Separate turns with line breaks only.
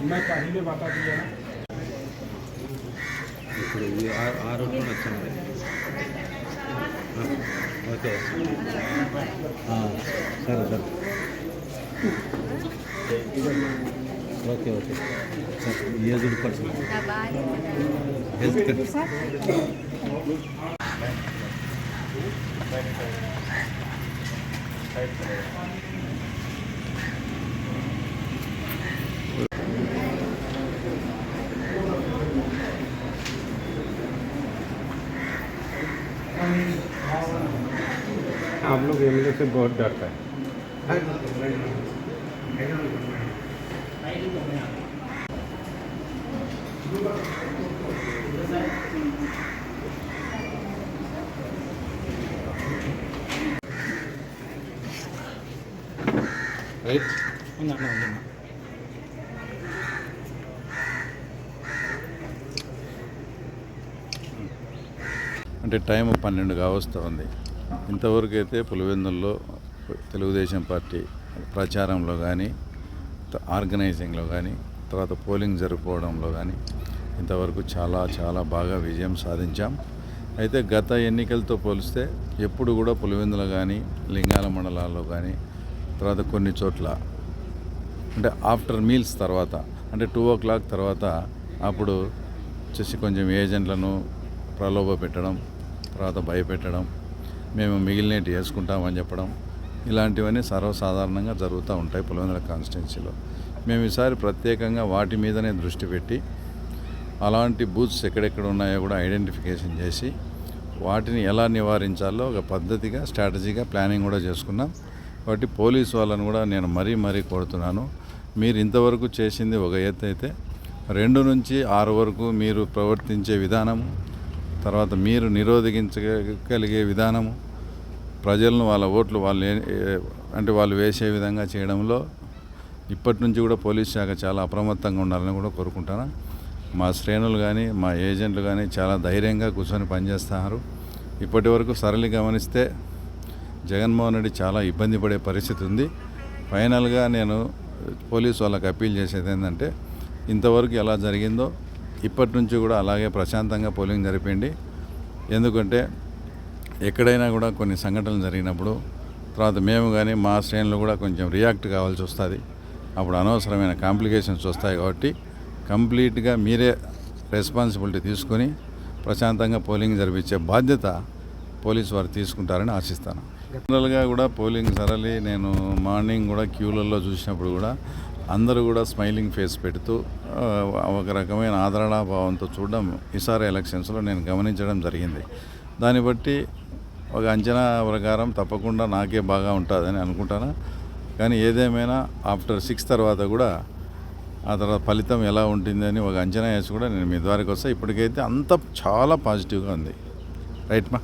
मैं पहले बता दिया ये आरोपण अच्छा है? हाँ, ओके। हाँ sir sir. Okay okay. Sir, ये गुड पर्सन हेल्थ कर।
आप लोग एमएलए से बहुत डरता है।
రైట్
అంటే టైం పన్నెండు కావస్తూ ఉంది. ఇంతవరకు అయితే పులివెందుల్లో తెలుగుదేశం పార్టీ ప్రచారంలో కానీ ఆర్గనైజింగ్లో కానీ తర్వాత పోలింగ్ జరుపుకోవడంలో కానీ ఇంతవరకు చాలా చాలా బాగా విజయం సాధించాం. అయితే గత ఎన్నికలతో పోలిస్తే ఎప్పుడు కూడా పులివెందులు కానీ లింగాల మండలాల్లో కానీ తర్వాత కొన్ని చోట్ల అంటే ఆఫ్టర్ మీల్స్ తర్వాత అంటే టూ ఓ క్లాక్ తర్వాత అప్పుడు వచ్చేసి కొంచెం ఏజెంట్లను ప్రలోభ పెట్టడం తర్వాత భయపెట్టడం మేము మిగిలినవి వేసుకుంటామని చెప్పడం ఇలాంటివన్నీ సర్వసాధారణంగా జరుగుతూ ఉంటాయి పులివెందుల కాన్స్టిట్యున్సీలో. మేము ఈసారి ప్రత్యేకంగా వాటి మీదనే దృష్టి పెట్టి అలాంటి బూత్స్ ఎక్కడెక్కడ ఉన్నాయో కూడా ఐడెంటిఫికేషన్ చేసి వాటిని ఎలా నివారించాలో ఒక పద్ధతిగా స్ట్రాటజీగా ప్లానింగ్ కూడా చేసుకున్నాం. కాబట్టి పోలీస్ వాళ్ళని కూడా నేను మరీ మరీ కోరుతున్నాను. మీరు ఇంతవరకు చేసింది ఒక ఎత్తు అయితే రెండు నుంచి ఆరు వరకు మీరు ప్రవర్తించే విధానం తర్వాత మీరు నిరోధించగలిగే విధానము ప్రజలను వాళ్ళ ఓట్లు వాళ్ళు అంటే వాళ్ళు వేసే విధంగా చేయడంలో ఇప్పటి నుంచి కూడా పోలీస్ శాఖ చాలా అప్రమత్తంగా ఉండాలని కూడా కోరుకుంటాను. మా శ్రేణులు కానీ మా ఏజెంట్లు కానీ చాలా ధైర్యంగా కూర్చొని పనిచేస్తున్నారు. ఇప్పటి వరకు సరళి గమనిస్తే జగన్మోహన్ రెడ్డి చాలా ఇబ్బంది పడే పరిస్థితి ఉంది. ఫైనల్గా నేను పోలీస్ వాళ్ళకి అప్పీల్ చేసేది ఏంటంటే ఇంతవరకు ఎలా జరిగిందో ఇప్పటి నుంచి కూడా అలాగే ప్రశాంతంగా పోలింగ్ జరిపింది ఎందుకంటే ఎక్కడైనా కూడా కొన్ని సంఘటనలు జరిగినప్పుడు తర్వాత మేము కానీ మా శ్రేణులు కూడా కొంచెం రియాక్ట్ కావాల్సి వస్తుంది. అప్పుడు అనవసరమైన కాంప్లికేషన్స్ వస్తాయి కాబట్టి కంప్లీట్గా మీరే రెస్పాన్సిబిలిటీ తీసుకొని ప్రశాంతంగా పోలింగ్ జరిపించే బాధ్యత పోలీసు వారు తీసుకుంటారని ఆశిస్తాను. జనరల్గా కూడా పోలింగ్ సరళి నేను మార్నింగ్ కూడా క్యూలలో చూసినప్పుడు కూడా అందరూ కూడా స్మైలింగ్ ఫేస్ పెడుతూ ఒక రకమైన ఆదరణ భావంతో చూడడం ఈసారి ఎలక్షన్స్లో నేను గమనించడం జరిగింది. దాన్ని బట్టి ఒక అంచనా ప్రకారం తప్పకుండా నాకే బాగా ఉంటుందని అనుకుంటాను. కానీ ఏదేమైనా ఆఫ్టర్ సిక్స్ తర్వాత కూడా ఆ తర్వాత ఫలితం ఎలా ఉంటుందని ఒక అంచనా వేసి కూడా నేను మీ ద్వారాకి వస్తే ఇప్పటికైతే అంత చాలా పాజిటివ్గా ఉంది. రైట్ మా?